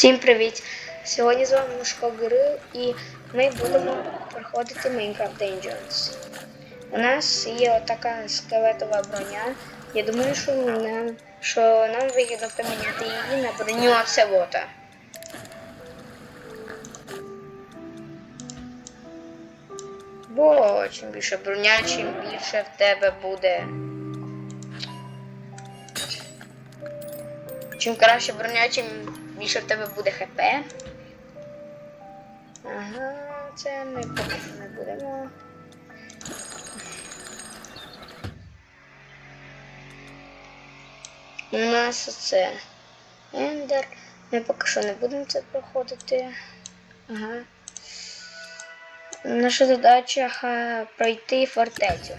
Всім привіт! Сьогодні з вами Мишко Гирил і ми будемо проходити Minecraft Dungeons. У нас є така скелетова броня. Я думаю, що нам, що нам вигідно поміняти її на броню Оцелота. Бо чим більше броня, чим більше в тебе буде. Чим краще броня, чим більше в тебе буде ХП. Ага, це ми поки що не будемо. У нас оце Ендер. Ми поки що не будемо це проходити. Ага. Наша задача ха, пройти фортецю.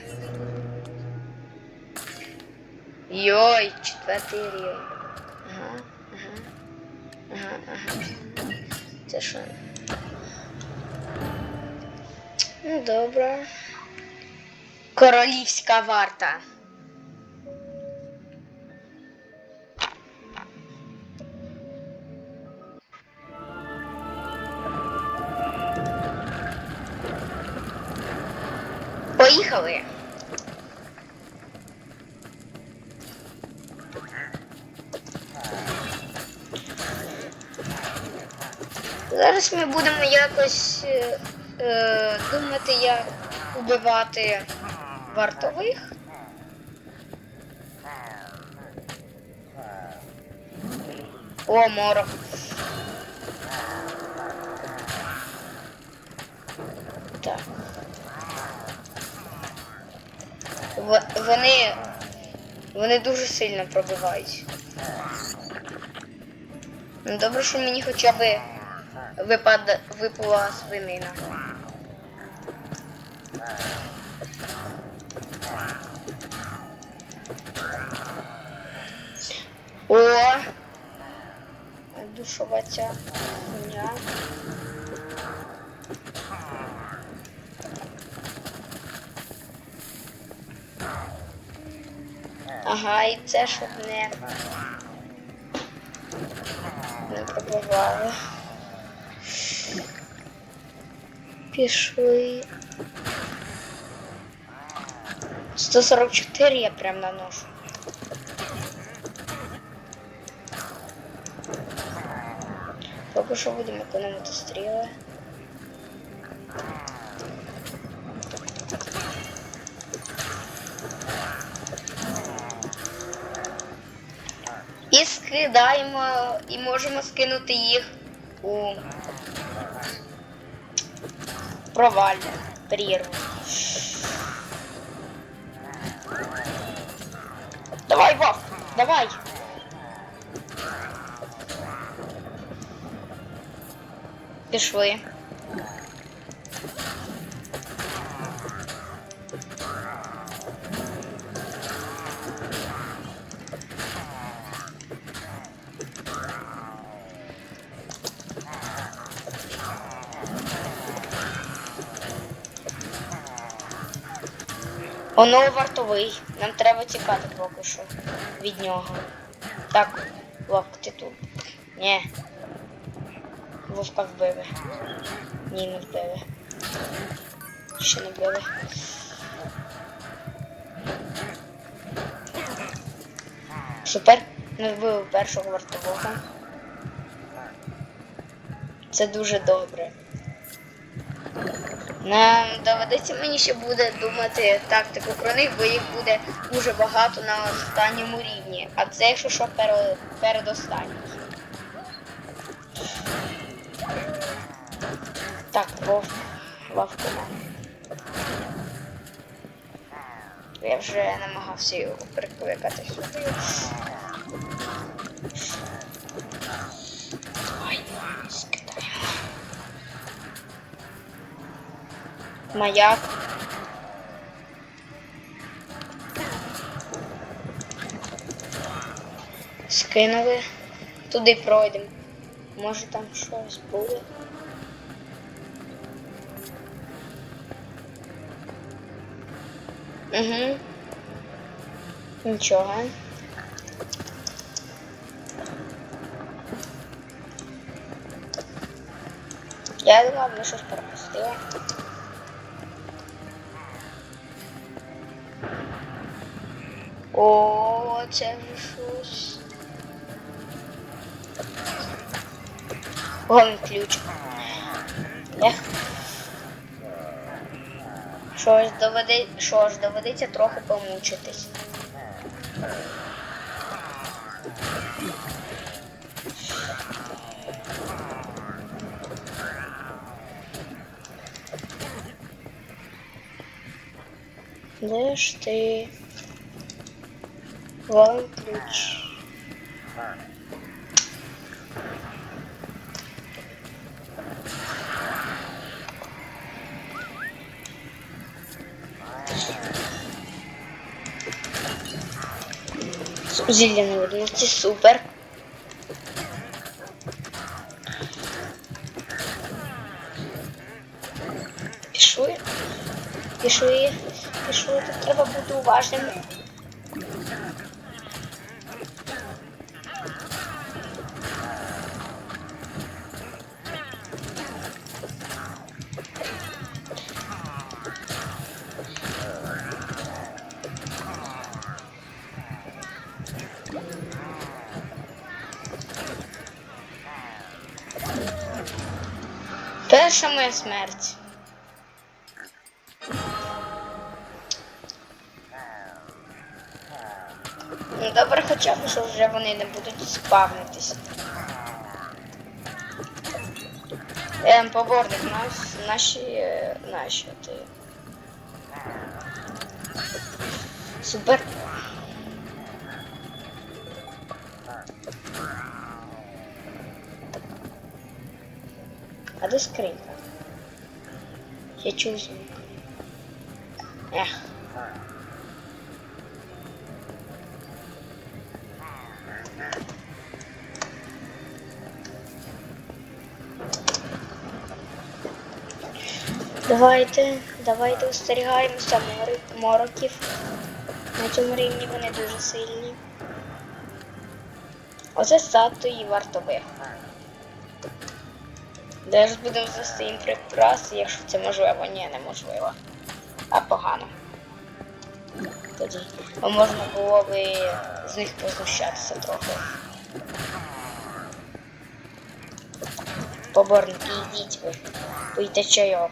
Йой, четвертий рівень. Ага, ага. Це що? Ну, добре. Королівська варта. Зараз ми будемо якось е, е, думати, як убивати вартових. О, морок. Так. В- Вони. Вони дуже сильно пробивають. Ну, Добре, що мені хоча б випад... випала свинина. О! Душова ця хуйня. Ага, і це щоб не, не пробивало. Пішли. 144 я прям наношу. Поки що будемо економити стріли. І скидаємо, і можемо скинути їх у провальне прірву. Давай, Вов, давай. Пішли. Воно вартовий. Нам треба тікати поки що від нього. Так, Вовк, ти тут. Ні. Вовка вбили. Ні, не вбили. Ще не вбили. Супер. Ми вбили першого вартового. Це дуже добре. Нам доведеться мені ще буде думати тактику про них, бо їх буде дуже багато на останньому рівні. А це якщо що перед, передостанній. Так, вов, вовку. Я вже намагався його прикликати сюди. Маяк. Скинули. Туди пройдемо. Може там щось буде. Угу. Нічого. Я думав, ми щось пропустили. О, це вже ключ. Ех. Що ж доведе, що ж доведеться трохи помучитись. Де ж ти? Вон ключ. Зілля невидимості, супер. Пішли. Пішли. Пішли. Тут треба бути уважним. Перша моя смерть. Ну добре, хоча б, що вже вони не будуть спавнитись. Ем, поборник, нас, наші, е, наші, ти. Супер. Де скринька? Я чув звук. Давайте, давайте остерігаємося мороків. На цьому рівні вони дуже сильні. Оце статуї вартових. Де ж будемо звести їм прикраси, якщо це можливо? Ні, неможливо. А погано. Тоді можна було би з них познущатися трохи. Поборники, йдіть ви, пийте чайок.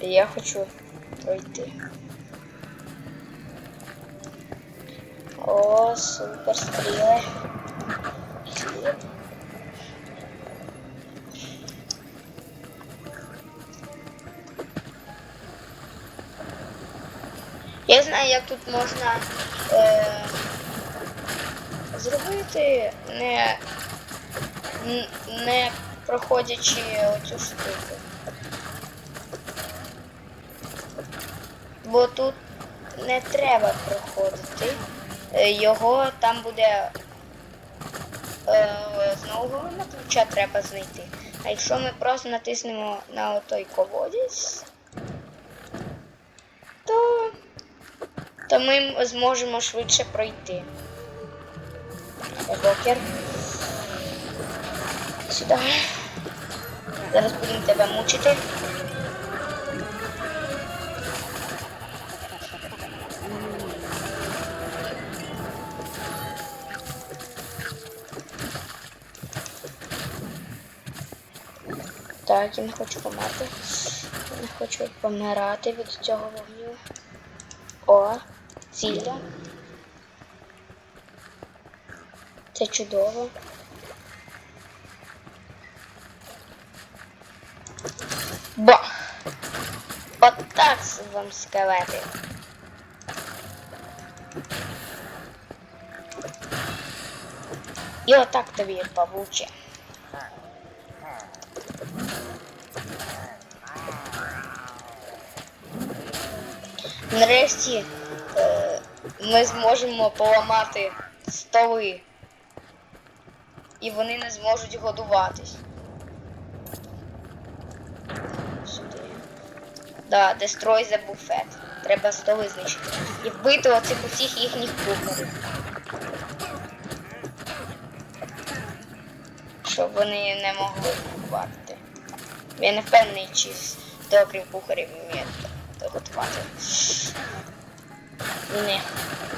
Я хочу пройти. О, супер стріли. Я знаю, як тут можна е, зробити, не, не проходячи оцю штуку. Бо тут не треба проходити. Е, Його там буде е, знову головна ключа треба знайти. А якщо ми просто натиснемо на отой колодязь, то, то ми зможемо швидше пройти. Бокер. Сюди. Зараз будемо тебе мучити. Так, я не хочу померти. Я не хочу помирати від цього вогню. О, ціля. Це чудово. Ба! Отак вам скелети. І отак тобі павуче. Нарешті ми зможемо поламати столи. І вони не зможуть годуватись. Сюди. Да, destroy the buffet. Треба столи знищити. І вбити оцих усіх їхніх кухарів. щоб вони не могли купувати. Я не впевнений, чи хто окрім кухарів вміє готувати. Вони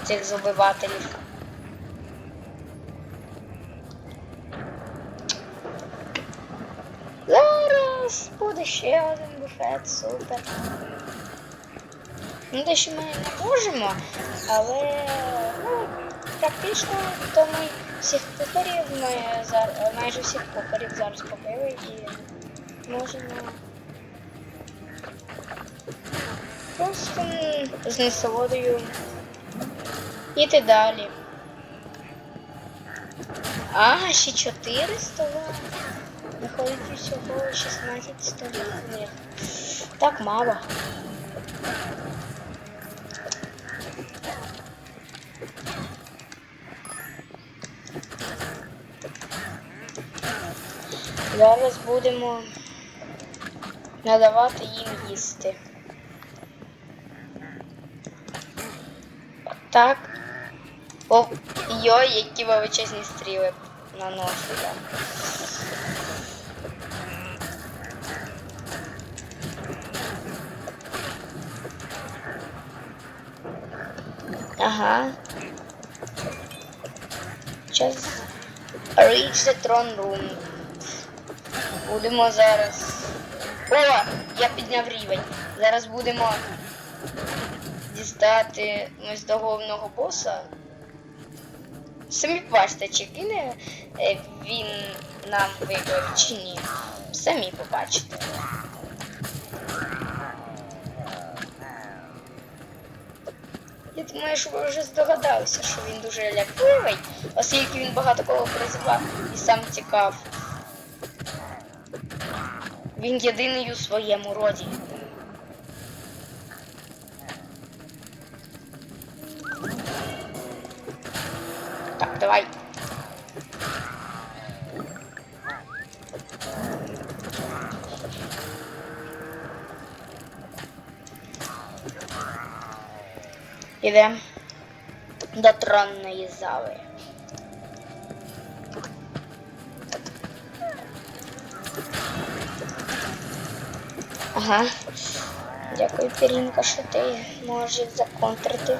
цих зубивателів. Зараз буде ще один буфет, супер. Ну, дещо ми не можемо, але ну, практично то ми всіх кухарів, ми майже всіх кухарів зараз побили і можемо просто з насолодою йти далі. А, ще 4 стола. Виходить всього 16 столів них. Так мало. Зараз будемо надавати їм їсти. Так. О, йой, які величезні стріли наносили. Ага. Час reach the throne room. Будемо зараз. О! Я підняв рівень. Зараз будемо дістати ось до головного боса. Самі побачите, чи кине він нам вибір чи ні. Самі побачите. Я думаю, що ви вже здогадалися, що він дуже лякливий, оскільки він багато кого призивав і сам тікав. Він єдиний у своєму роді. Давай. Ідемо до тронної зали. Ага. Дякую, Пірінка, що ти можеш законтрити.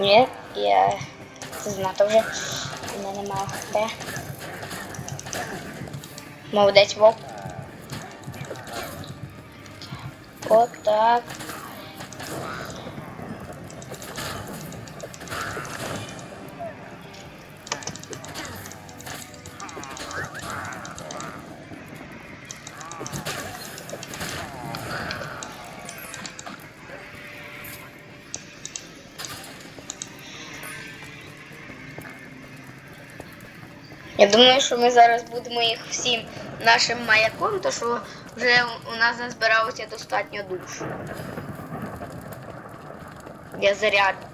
Ні, я це знати вже. У мене немає хп. Молодець вовк. Отак. Я думаю, що ми зараз будемо їх всім нашим маяком, то що вже у нас назбиралося достатньо душ. Я зарядки.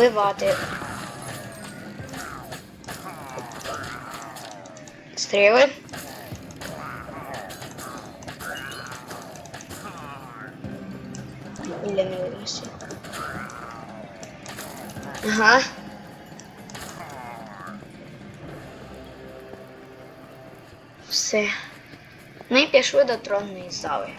Вбивати. Стріли. Для невидимості. Ага. Все. Ми пішли до тронної зали.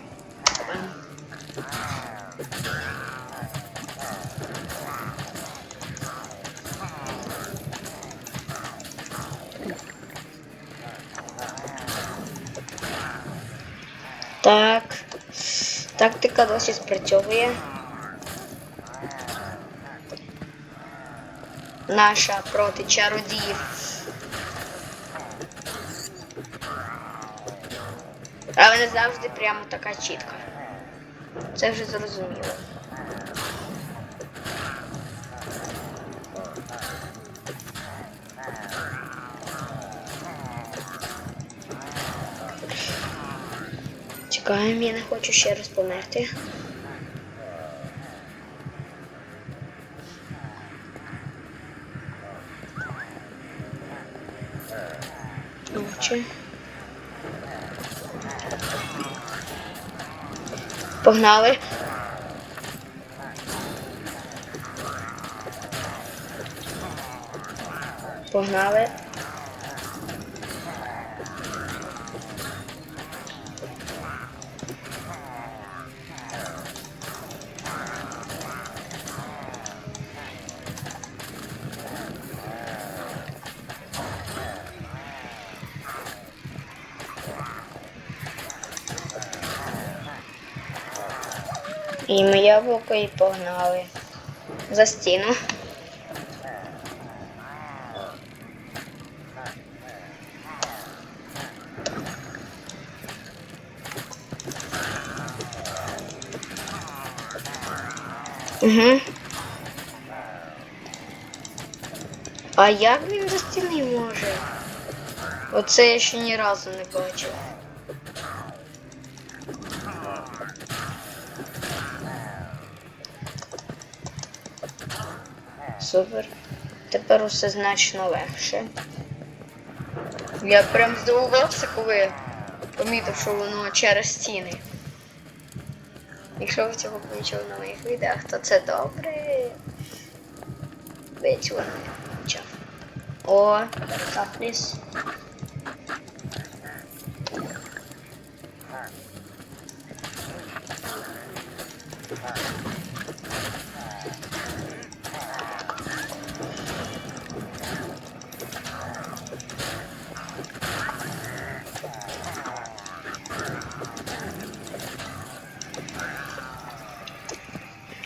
Так. Тактика досі спрацьовує. Наша проти чародіїв. Але не завжди прямо така чітка. Це вже зрозуміло. Чекаємо, я не хочу ще раз померти. Очі. Погнали. Погнали. І ми яблуко і погнали за стіну. Угу. А як він за стіни може? Оце я ще ні разу не бачив. Супер. Тепер усе значно легше. Я прям здивувався, коли помітив, що воно через стіни. Якщо ви цього помічали на моїх відео, то це добре. Ви воно не помічав. О, так, пліс.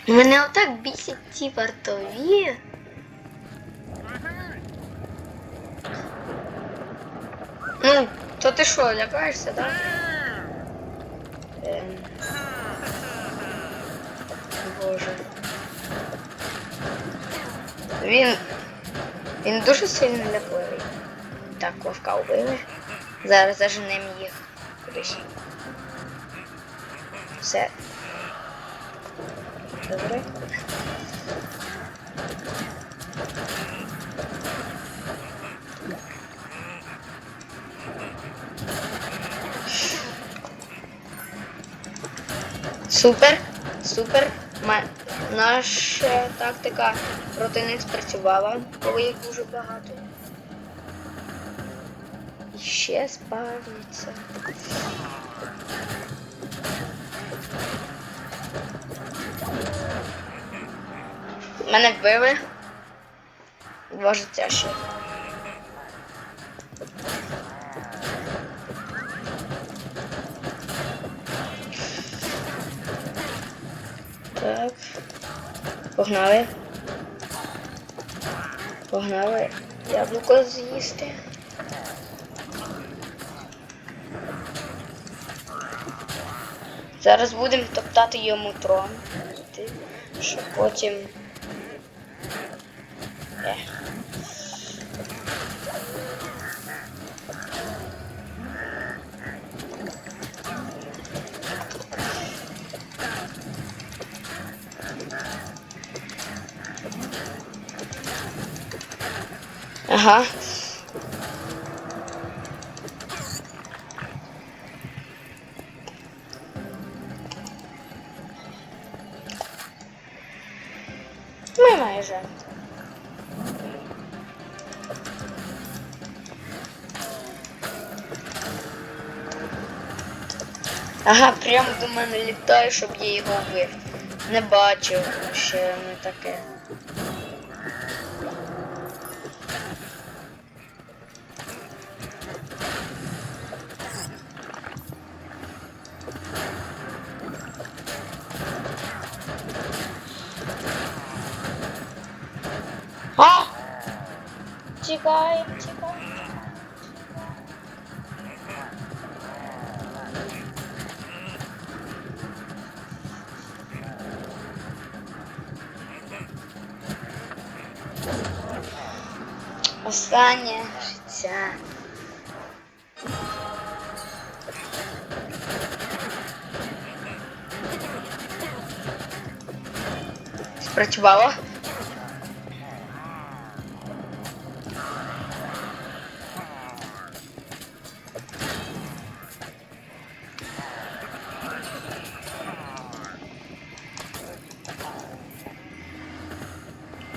Мене отак бісять ці вартові. Ну, то ти що, лякаєшся, так? Ем... Боже. Він. Він дуже сильно лякливий. Так, вовка убили. Зараз заженемо їх. Все. Добре. Супер, супер. Наша тактика проти них спрацювала, коли їх дуже багато. І ще спавняться. Мене вбили. Два життя ще. Так. Погнали. Погнали. Яблуко з'їсти. Зараз будемо топтати йому трон. Щоб потім. Е. Ага. Ага, прямо до мене літає, щоб я його вбив. Не бачив ще не таке. Останнє життя. Спрацювало.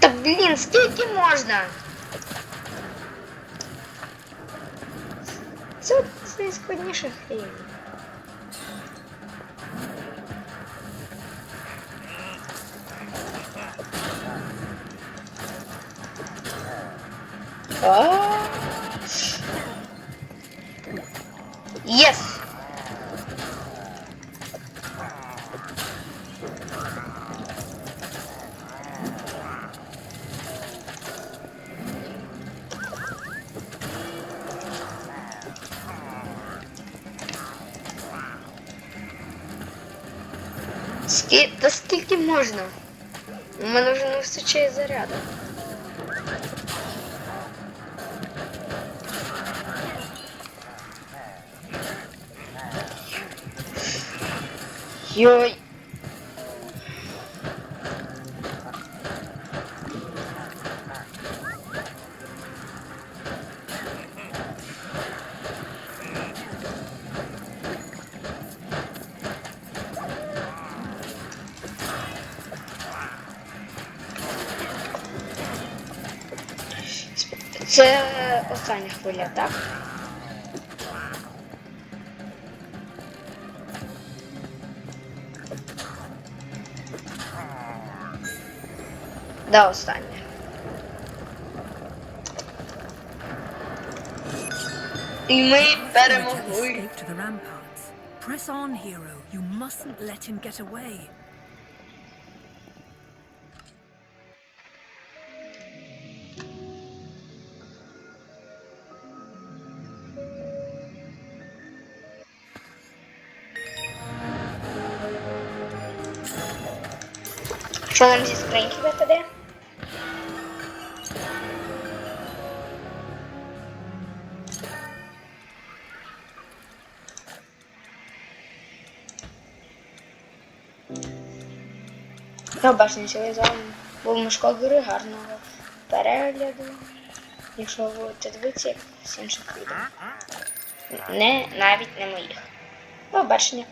Та блін, скільки можна? Це, це найскладніша хрінь. А. Єс! Можна? У мене вже не вистачає заряду. Йой. Це остання хвиля, так? Да, остання. І ми перемогли. Escape to the ramparts. Press on, hero. You mustn't let him get away. Що нам зі скриньки випаде? Я бачу, що з вами був Мишко Гори, гарного перегляду. Якщо ви будете дивитися з інших відео. Не, навіть не моїх. До побачення.